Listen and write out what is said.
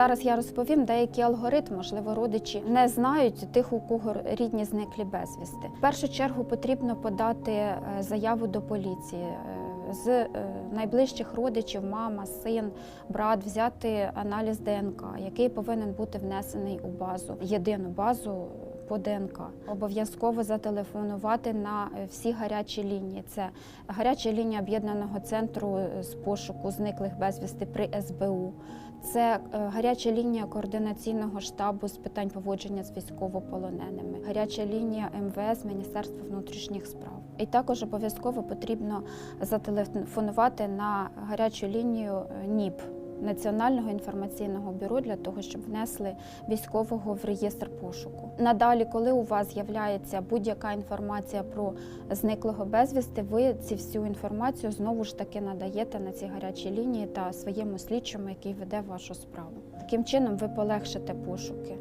Зараз я розповім деякі алгоритм, можливо, родичі не знають тих, у кого рідні зниклі безвісти. В першу чергу потрібно подати е, заяву до поліції. е, З е, найближчих родичів, мама, син, брат, взяти аналіз ДНК, який повинен бути внесений у базу, єдину базу по ДНК. Обов'язково зателефонувати на е, всі гарячі лінії. Це гаряча лінія об'єднаного центру е, з пошуку зниклих безвісти при СБУ. Це е, гаряча лінія координаційного штабу з питань поводження з військовополоненими, гаряча лінія МВС Міністерства внутрішніх справ. І також обов'язково потрібно зателефонувати на гарячу лінію НІП. Національного інформаційного бюро для того, щоб внесли військового в реєстр пошуку. Надалі, коли у вас з'являється будь-яка інформація про зниклого безвісти, ви ці всю інформацію знову ж таки надаєте на ці гарячі лінії та своєму слідчому, який веде вашу справу. Таким чином ви полегшите пошуки.